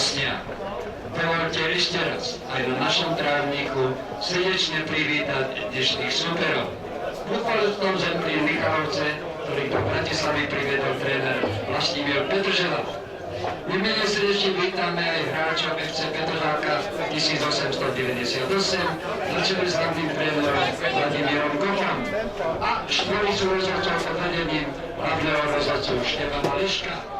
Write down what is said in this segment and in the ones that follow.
hostia. Dovolte ešte raz aj na našom trávniku srdečne privítať dnešných superov. Futbalistom Zemplín Michalovce, ktorý do Bratislavy priviedol tréner Vlastimír Petržela. Vymene srdečne vítame aj hráčov FC Petržálka 1898 na čele s hlavným trénerom Vladimírom Gochom a štvoricu rozhodcov pod vedením hlavného rozhodcu Štefana Leška.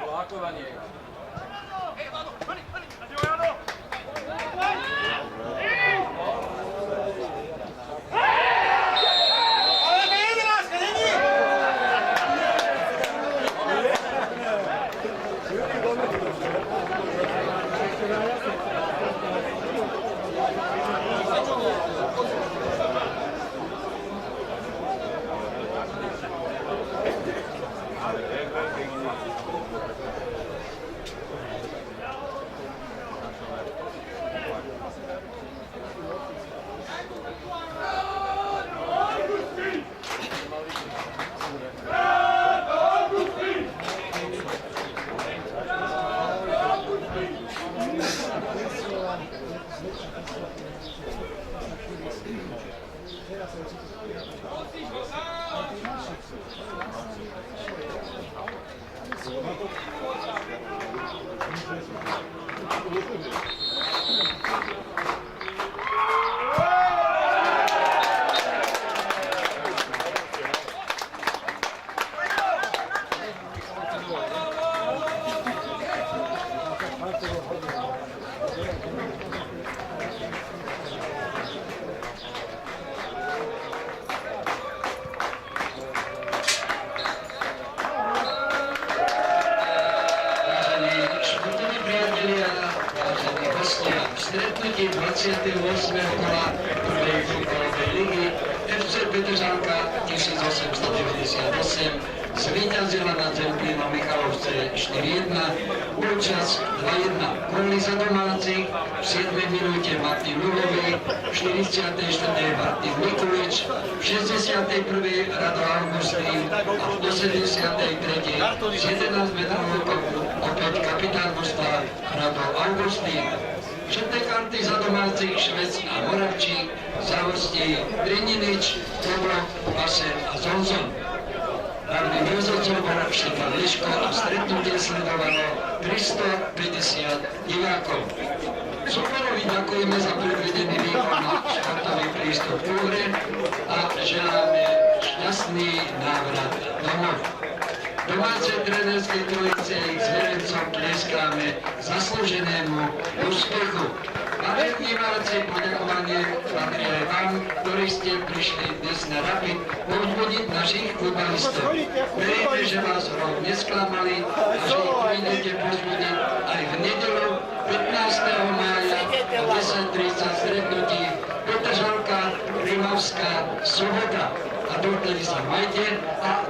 Polako na niego. Thank you. 28. kola prvej futbalovej ligy FC Petržalka 1898 zvíťazila nad Zemplínom Michalovce 4-1, účasť 2-1. Góly za domácich v 7 minúte Martin Luhový, v 44. Martin Mikulič, v 61. Rado Augustín a v 83. z 11 metrovou opäť kapitán mužstva Rado Augustín. Všetné karty za domácich Švec a Moravčík, za hostí Drininič, Tobrok, Vasen a Zonzon. Hlavným rozhodcom bol Štefan Liško a stretnutie sledovalo 350 divákov. Superovi ďakujeme za predvedený výkon a športový prístup k hre a želáme šťastný návrat domov. Domáce trenerskej trojice ich zverencom tleskáme zaslúženému úspechu. Vážení diváci, poďakovanie patrí aj vám, ktorí ste prišli dnes na Rapid povzbudiť našich futbalistov. Veríme, že vás hrou nesklamali a že ich pôjdete povzbudiť aj v nedelu 15. mája o 10.30 stretnutí Petržalka, Rimavská, Sobota. A dovtedy sa majte a